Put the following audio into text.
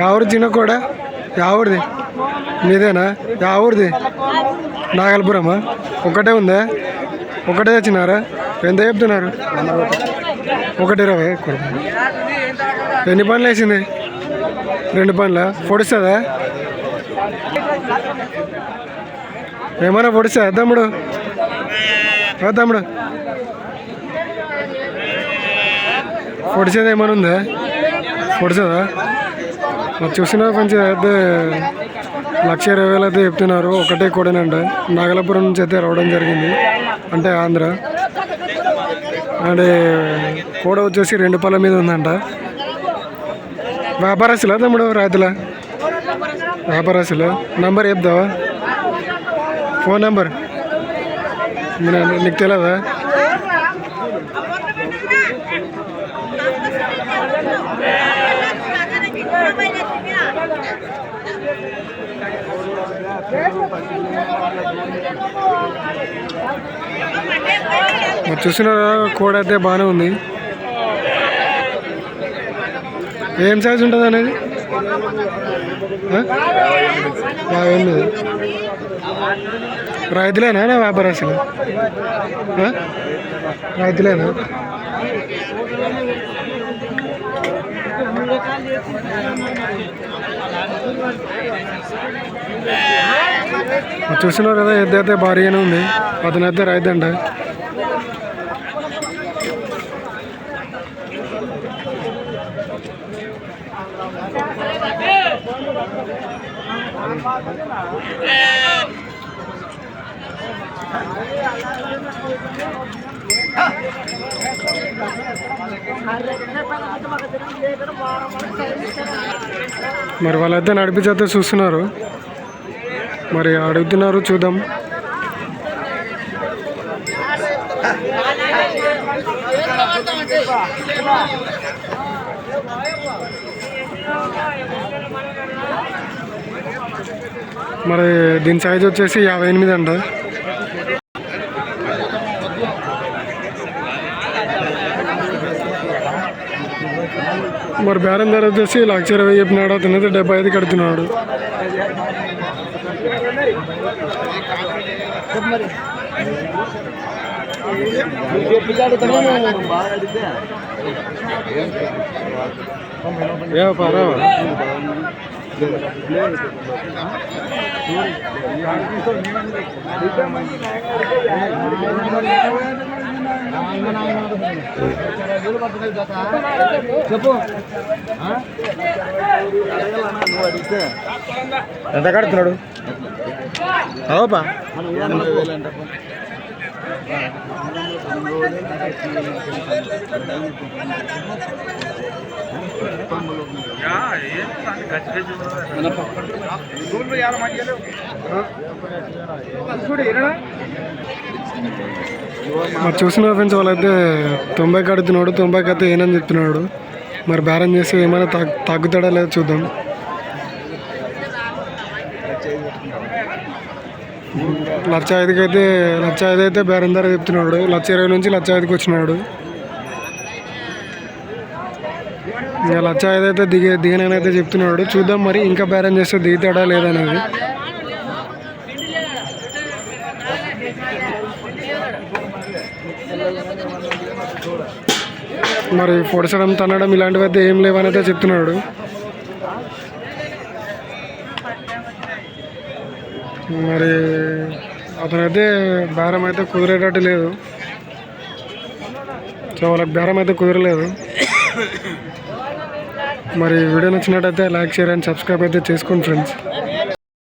ఎవరు చిన్న కూడా? ఎవరిది? మీదేనా? ఎవరిది? నాగల్పురమా? ఒకటే ఉందా? ఒకటే తెచ్చినారా? ఎంత చెప్తున్నారు? ఒకటి ఇరవై ఎన్ని పనులు వేసింది? రెండు పనుల పొడుస్తుందా? ఏమైనా పొడుస్తుందా తమ్ముడు. తమ్ముడు. పొడిచేది ఏమైనా ఉందా? పొడిచేదా మరి చూసినా కొంచెం అయితే లక్ష ఇరవై వేలు అయితే చెప్తున్నారు. ఒకటే కోడేనంట. నాగలాపురం నుంచి అయితే రావడం జరిగింది. అంటే ఆంధ్ర. అండ్ కోడ వచ్చేసి రెండు పళ్ళ మీద ఉందంట. వ్యాపారస్తులా తమ్ముడు రైతులా? వ్యాపారస్తులు? నంబర్ చెప్తావా? Phone number? నీకు తెలియదా మరి చూసిన కోడ అయితే బాగానే ఉంది. ఏం సైజ్ ఉంటుంది అనేది? ఆ? యాభై రైతులేనా నా వ్యాపారస్తులు? రైతులేనా? మరి చూస్తున్నారు కదా ఎద్దు అయితే భారీగానే ఉంది అతను అయితే రైతు అంట మరి వాళ్ళైతే నడిపించేస్తే చూస్తున్నారు. మరి అడుగుతున్నారు చూద్దాం. మరి దీని సైజ్ వచ్చేసి యాభై ఎనిమిది అంట. మరి బేరం ధర వచ్చేసి లక్ష ఇరవై చెప్పినాడు అతను డెబ్బై ఐదు కడుతున్నాడు. ఏ పర్వాలేదు. చెప్పు. ఎంత కడుతున్నాడు? అవపా. ఎనభై వేలు అంట మరి చూసిన ఫ్రెండ్స్ వాళ్ళైతే తొంభై కడుతున్నాడు తొంభైకి అయితే ఏనని చెప్తున్నాడు. మరి బేరం చేసి ఏమైనా తగ్గుతాడా లేదా చూద్దాం. లక్ష ఐదుకి అయితే లక్ష ఐదు అయితే బేరం ధర చెప్తున్నాడు. లక్ష ఇరవై నుంచి లక్ష ఐదుకి వచ్చినాడు. ఇంకా లక్ష దిగే దిగనైతే చెప్తున్నాడు. చూద్దాం మరి ఇంకా బేరం చేస్తే దిగుతాడా లేదనేది మరి పొడసడం తన్నడం ఇలాంటివి అయితే ఏం లేవని అయితే చెప్తున్నాడు. మరి అతనైతే బేరం అయితే కుదిరేటట్టు లేదు. సో వాళ్ళకి బేరం అయితే కుదరలేదు. మరి వీడియో నచ్చినట్టయితే లైక్ షేర్ అండ్ సబ్స్క్రైబ్ అయితే చేసుకోండి ఫ్రెండ్స్.